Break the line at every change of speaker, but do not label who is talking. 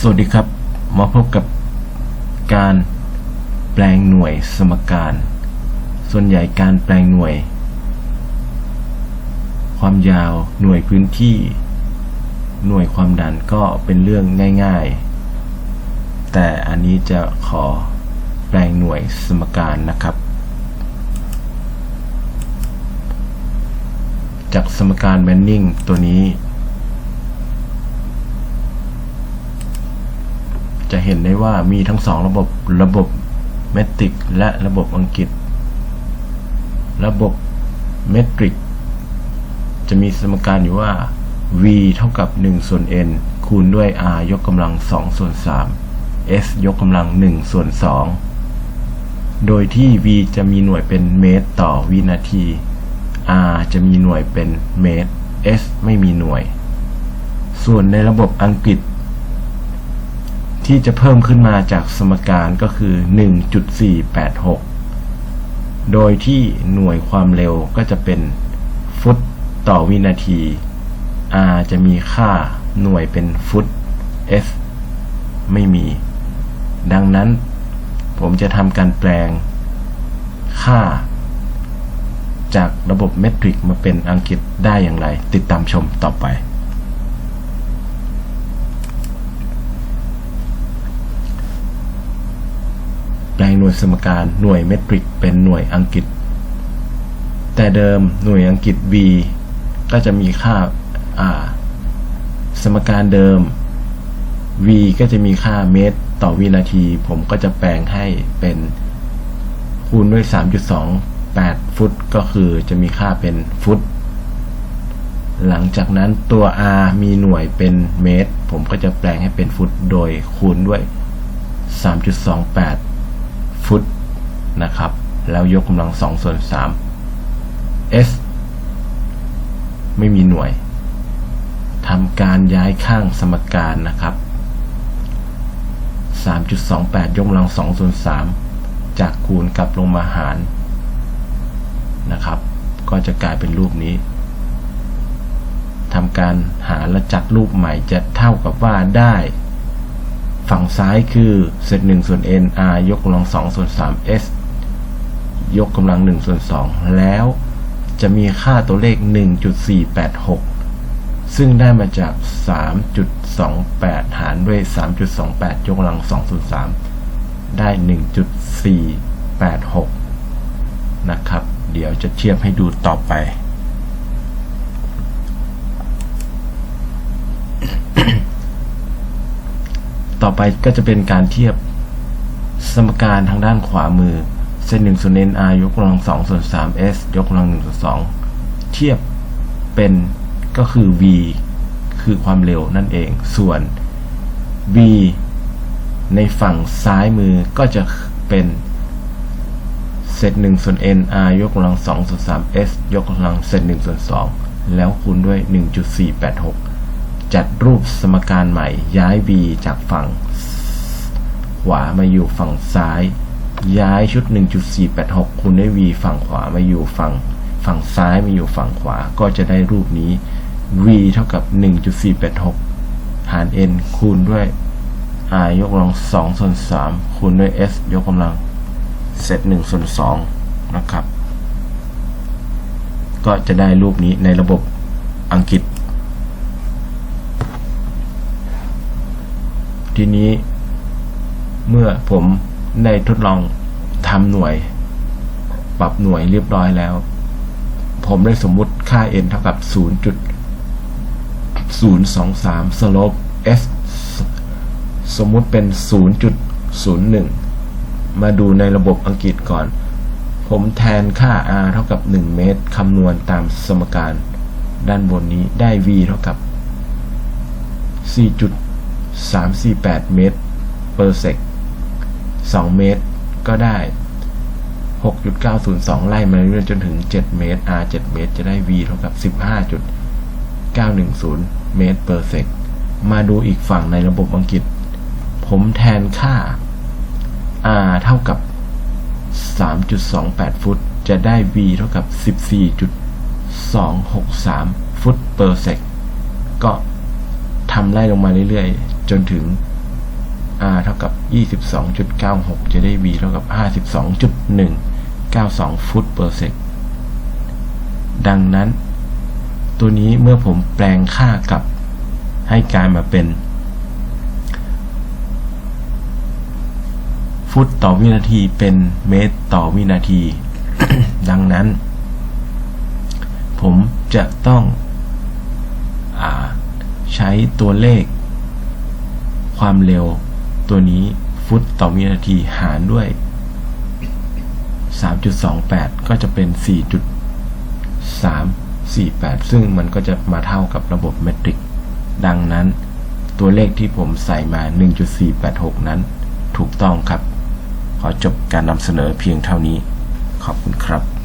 สวัสดีครับ มาพบกับการแปลงหน่วยสมการ ส่วนใหญ่การแปลงหน่วย ความยาวหน่วยพื้นที่ หน่วยความดันก็เป็นเรื่องง่าย ๆ แต่อันนี้จะขอแปลงหน่วยสมการนะครับ จากสมการแมนนิ่งตัวนี้ จะเห็นได้ว่ามีทั้งสองระบบระบบเมตริกและระบบอังกฤษ ระบบเมตริก จะมีสมการอยู่ว่า v เท่ากับ 1 ส่วน n คูณด้วย r ยกกำลัง 2 ส่วน 3 s ยกกำลัง 1 ส่วน 2 โดยที่ v จะมีหน่วยเป็นเมตรต่อวินาที r จะมีหน่วยเป็นเมตร s ไม่มีหน่วย ส่วนในระบบอังกฤษ ที่จะเพิ่มขึ้นมาจากสมการก็คือ 1.486 โดยที่หน่วยความเร็วก็จะเป็นฟุตต่อวินาที r จะมีค่าหน่วยเป็นฟุต s ไม่มี ดังนั้น ผมจะทำการแปลง ค่า จากระบบเมตริกมาเป็นอังกฤษได้อย่างไร ติดตามชมต่อไป แปลงห น่วยสมการหน่วยเมตริก เป็นหน่วยอังกฤษ แต่เดิมหน่วยอังกฤษ v ก็จะมีค่าอ่าสมการเดิม v ก็จะมีค่าเมตรต่อวินาที ผมก็จะแปลงให้เป็นคูณด้วย 3.28 ฟุต ก็คือจะมีค่าเป็นฟุต หลังจากนั้นตัว r มีหน่วยเป็นเมตร ผมก็จะแปลงให้เป็นฟุต โดยคูณด้วย 3.28 ฟุตนะครับ แล้วยกกำลัง2ส่วน3 s ไม่มีหน่วยทำการย้ายข้างสมการนะครับ 3.28 ยกกำลัง2ส่วน3จากคูณกลับลงมาหารนะครับ ก็จะกลายเป็นรูปนี้ทำการหารและจัดรูปใหม่จะเท่ากับว่าได้ ฝั่งซ้ายคือเศษ1ส่วน n r ยกกำลัง2ส่วน3 s ยกกำลัง1ส่วน2แล้วจะมีค่าตัวเลข 1.486 ซึ่งได้มาจาก 3.28 หารด้วย 3.28 ยกกำลัง2ส่วน3ได้ 1.486 นะครับ เดี๋ยวจะเทียบให้ดูต่อไป ต่อไปก็จะเป็นการเทียบสมการทางด้านขวามือ เส้น1ส่วน n r ยกกำลัง2ส่วน 3 s ยกกำลัง1ส่วน2เทียบเป็นก็คือ v คือความเร็วนั่นเอง ส่วน v ในฝั่งซ้ายมือก็จะเป็นเศษ1ส่วน n r ยกกำลัง2ส่วน 3 s ยกกำลังเศษ1ส่วน2แล้วคูณด้วย 1.486 จัดรูปสมการใหม่ย้าย v จากฝั่งขวามาอยู่ฝั่งซ้าย ย้ายชุด 1.486 คูณด้วย v ฝั่งขวามาอยู่ฝั่งฝั่งซ้ายมาอยู่ฝั่งขวาก็จะได้รูปนี้ v เท่ากับ 1.486 หาร n คูณด้วย r ยกกำลัง2ส่วน3คูณด้วย s ยกกำลังเศษ1ส่วน2นะครับ ก็จะได้รูปนี้ในระบบอังกฤษ ทีนี้ เมื่อผมได้ทดลองทำหน่วย ปรับหน่วยเรียบร้อยแล้ว ผมได้สมมุติค่า n เท่ากับ 0.023 slope s สมมุติเป็น 0.01 มาดูในระบบอังกฤษก่อน ผมแทนค่า r เท่ากับ 1 เมตร คำนวณตามสมการ ด้านบนนี้ได้ v เท่ากับ 348 เมตร per sec 2 เมตรก็ได้ 6.902 ไล่มาเรื่อยๆจนถึง 7 เมตร r 7 เมตร จะได้ v เท่ากับ 15.910 เมตร per sec มาดูอีกฝั่งในระบบอังกฤษ ผมแทนค่า r เท่ากับ 3.28 ฟุต จะได้ v เท่ากับ 14.263 ฟุต per sec ก็ทำไล่ลงมาเรื่อยๆ จนถึง r เท่ากับ 22.96 จะได้ v เท่ากับ 52.192 ฟุต per sec ดังนั้น ตัวนี้เมื่อผมแปลงค่ากลับให้กลายมาเป็น ฟุตต่อวินาทีเป็นเมตรต่อวินาที ดังนั้น ผมจะต้องอใช้ตัวเลข ความเร็วตัวนี้ฟุตต่อวินาทีหารด้วย 3.28 ก็จะเป็น 4.348 ซึ่งมันก็จะมาเท่ากับระบบเมตริก ดังนั้น ตัวเลขที่ผมใส่มา 1.486 นั้น ถูกต้องครับ ขอจบการนำเสนอเพียงเท่านี้ ขอบคุณครับ